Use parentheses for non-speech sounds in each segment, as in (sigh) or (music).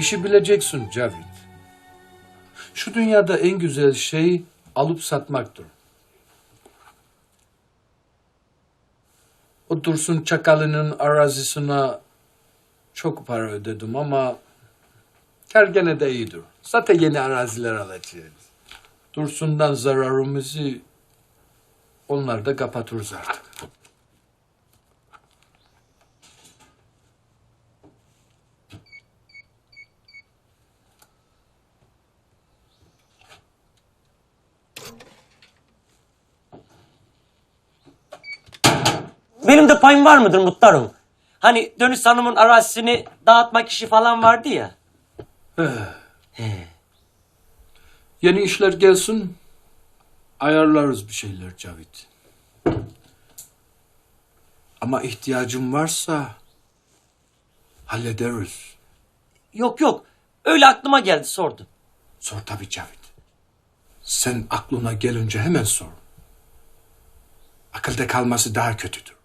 İşi bileceksin Cavit. Şu dünyada en güzel şey alıp satmaktır. O Dursun Çakalı'nın arazisine çok para ödedim ama kar gene de iyidir. Zaten yeni araziler alacağız. Dursun'dan zararımızı onlar da kapatırız artık. Benim de payım var mıdır muhtarım? Hani Dönüş Hanım'ın arazisini dağıtmak işi falan vardı ya. Yeni işler gelsin, ayarlarız bir şeyler Cavit. Ama ihtiyacım varsa hallederiz. Yok yok. Öyle aklıma geldi sordum. Sor tabii Cavit. Sen aklına gelince hemen sor. Akılda kalması daha kötüdür.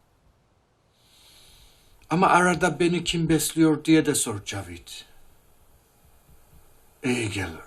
Ama arada beni kim besliyor diye de sor Cavit. İyi gelir.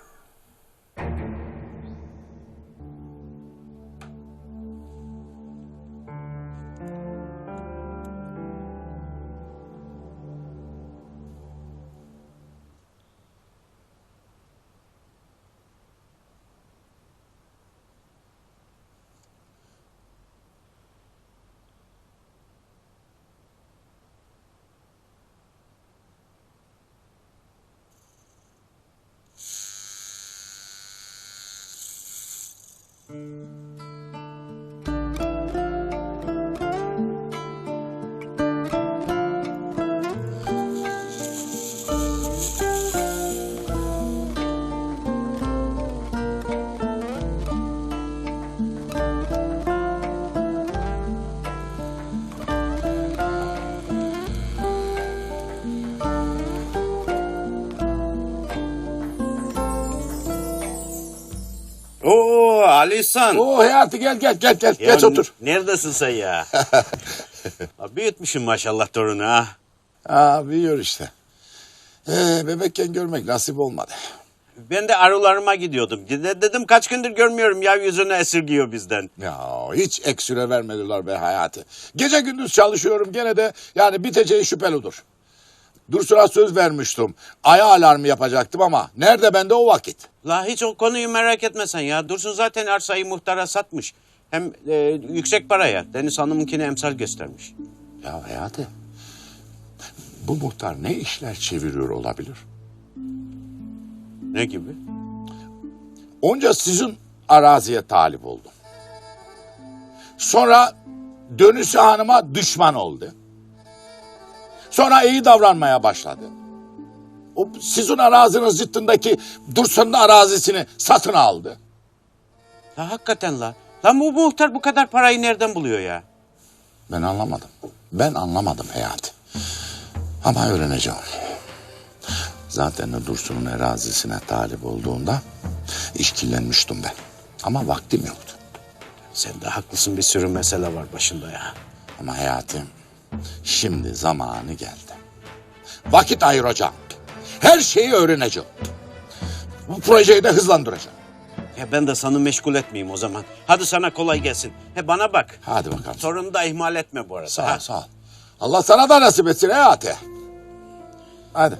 Oo Alisan. Oo Hayati gel gel gel gel Ya geç otur. Neredesin sen ya? (laughs) Ha, Büyütmüşsün maşallah torunu ha. Aa büyüyor işte. Ee, bebekken görmek nasip olmadı. Ben de arılarıma gidiyordum. De- Dedim kaç gündür görmüyorum ya yüzünü esirgiyor bizden. Ya hiç ek süre vermediler be Hayati. Gece gündüz çalışıyorum gene de yani biteceği şüphelidir. Dursun'a söz vermiştim. Aya alarmı yapacaktım ama nerede bende o vakit? La hiç o konuyu merak etme sen ya. Dursun zaten arsayı muhtara satmış. Hem e, yüksek paraya. Deniz Hanım'ınkine emsal göstermiş. Ya Hayati bu muhtar ne işler çeviriyor olabilir? Ne gibi? Onca sizin araziye talip oldum. Sonra dönüşü hanıma düşman oldu. Sonra iyi davranmaya başladı. O sizin araziniz ciddiğindeki Dursun'un arazisini satın aldı. La hakikaten la. Lan bu muhtar bu kadar parayı nereden buluyor ya? Ben anlamadım. Ben anlamadım Hayati. Ama öğreneceğim. Zaten de Dursun'un arazisine talip olduğunda işkillenmiştim ben. Ama vaktim yoktu. Sen de haklısın bir sürü mesele var başında ya. Ama hayatım şimdi zamanı geldi. Vakit ayıracağım. Her şeyi öğreneceğim. Bu projeyi de hızlandıracağım. Ya ben de sana meşgul etmeyeyim o zaman. Hadi sana kolay gelsin. He bana bak. Hadi bakalım. Torunu da ihmal etme bu arada. Sağ ha? ol, sağ ol. Allah sana da nasip etsin hayatı. Hadi.